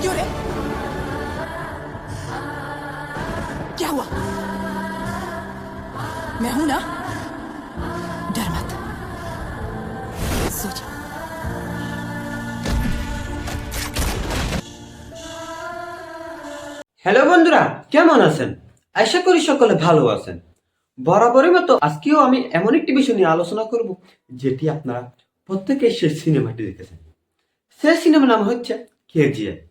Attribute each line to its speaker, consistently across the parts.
Speaker 1: क्यों रे क्या हुआ मैं हूं ना डर मत सो जा
Speaker 2: হ্যালো বন্ধুরা কেমন আছেন আশা করি সকলে ভালো আছেন বরাবরের মতো আজকেও আমি এমন একটি বিষয় নিয়ে আলোচনা করব যেটি আপনারা প্রত্যেকে সে সিনেমাটি দেখেছেন সে সিনেমার নাম হচ্ছে কেজিএফ এই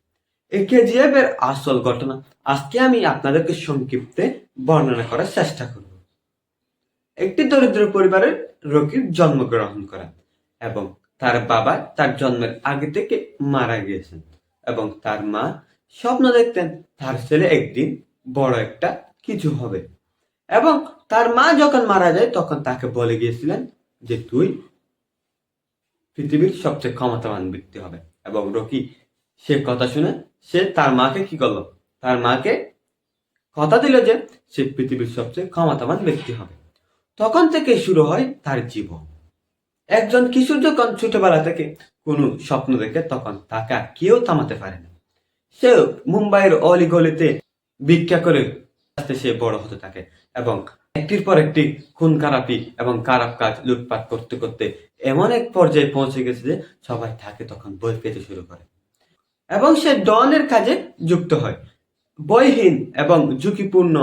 Speaker 2: কেজিএফ এর আসল ঘটনা। আজকে আমি আপনাদেরকে সংক্ষিপ্তে বর্ণনা করার চেষ্টা করব। একটি দরিদ্র পরিবারের রোগীর জন্মগ্রহণ করা এবং তার বাবা তার জন্মের আগে থেকে মারা গিয়েছেন এবং তার মা স্বপ্ন দেখতেন তার ছেলে একদিন বড় একটা কিছু হবে। এবং তার মা যখন মারা যায় তখন তাকে বলে গিয়েছিলেন যে, তুই পৃথিবীর সবচেয়ে ক্ষমতাবান ব্যক্তি হবে এবং রকি সে কথা শুনে সে তার মাকে কি করল? তার মাকে কথা দিল যে সে পৃথিবীর সবচেয়ে ক্ষমতাবান ব্যক্তি হবে। তখন থেকে শুরু হয় তার জীবন। একজন কিশোর যখন ছোটবেলা থেকে কোনো স্বপ্ন দেখে, তখন তাকে কেউ থামাতে পারে না। সে মুম্বাইয়ের অলিগলিতে ভিক্ষা করে আস্তে সে বড় হতে থাকে এবং একটির পর একটি খুন খারাপি এবং খারাপ কাজ লুটপাট করতে করতে এমন এক পর্যায়ে পৌঁছে গেছে যে সবাই তাকে তখন বই পেতে শুরু করে। এবং সে ডনের কাজে যুক্ত হয়। বইহীন এবং ঝুঁকিপূর্ণ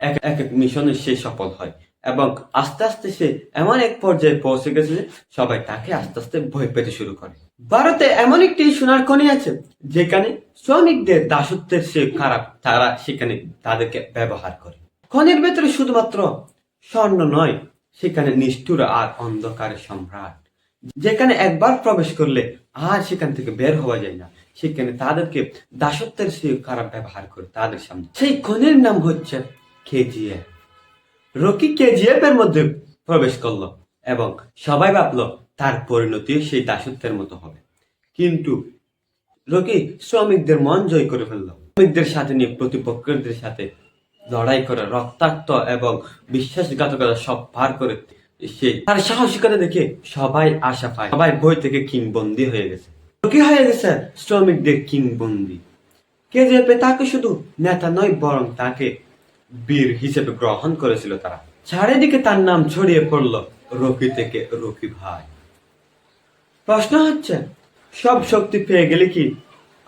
Speaker 2: এক এক মিশনে সে সফল হয় এবং আস্তে আস্তে সে এমন এক পর্যায়ে পৌঁছে গেছে যে সবাই তাকে আস্তে আস্তে ভয় পেতে শুরু করে। ভারতে এমন একটি সোনার খনি আছে যেখানে শ্রমিকদের দাসত্বের সে খারাপ তারা সেখানে তাদেরকে ব্যবহার করে। খনির ভেতরে শুধুমাত্র স্বর্ণ নয়, সেখানে নিষ্ঠুর আর অন্ধকারের সম্রাট। যেখানে একবার প্রবেশ করলে আর সেখান থেকে বের হওয়া যায় না। সেখানে তাদেরকে দাসত্বের সে খারাপ ব্যবহার করে তাদের সামনে। সেই খনির নাম হচ্ছে কেজিএফ। রকি কেজিএফ এর মধ্যে প্রবেশ করল এবং সবাই ভাবলো তার পরিণতি সেই দাসত্বের মতো হবে। কিন্তু রকি শ্রমিকদের মন জয় করে ফেলল। শ্রমিকদের সাথে নিয়ে প্রতিপক্ষদের সাথে লড়াই করে, রক্তাক্ত এবং বিশ্বাসঘাতকতা সব পার করে সে তার সাহসিকতা দেখে সবাই আশা পায়, সবাই বই থেকে কিংবন্দি হয়ে গেছে। রকি হয়ে গেছে শ্রমিকদের কিংবন্দি। কেজিএফ তাকে শুধু নেতা নয়, বরং তাকে বীর হিসেবে গ্রহণ করেছিল তারা। চারিদিকে তার নাম ছড়িয়ে পড়ল রকি থেকে রকি ভাই। প্রশ্ন হচ্ছে, সব শক্তি পেয়ে গেলে কি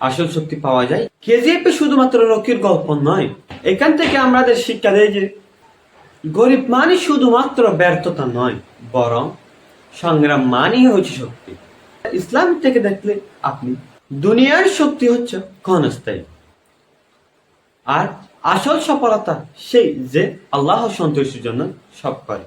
Speaker 2: আসল শক্তি পাওয়া যায়? কেজিএফ শুধুমাত্র রকির গল্প নয়, এখান থেকে আমাদের শিক্ষা দেয় যে, গরিব মানে শুধুমাত্র ব্যর্থতা নয়, বরং সংগ্রাম মানেই হচ্ছে শক্তি। ইসলাম থেকে দেখলে আপনি দুনিয়ার শক্তি হচ্ছে ক্ষণস্থায়ী। আর আসল সফলতা সেই যে আল্লাহ সন্তোষের জন্য সব করে।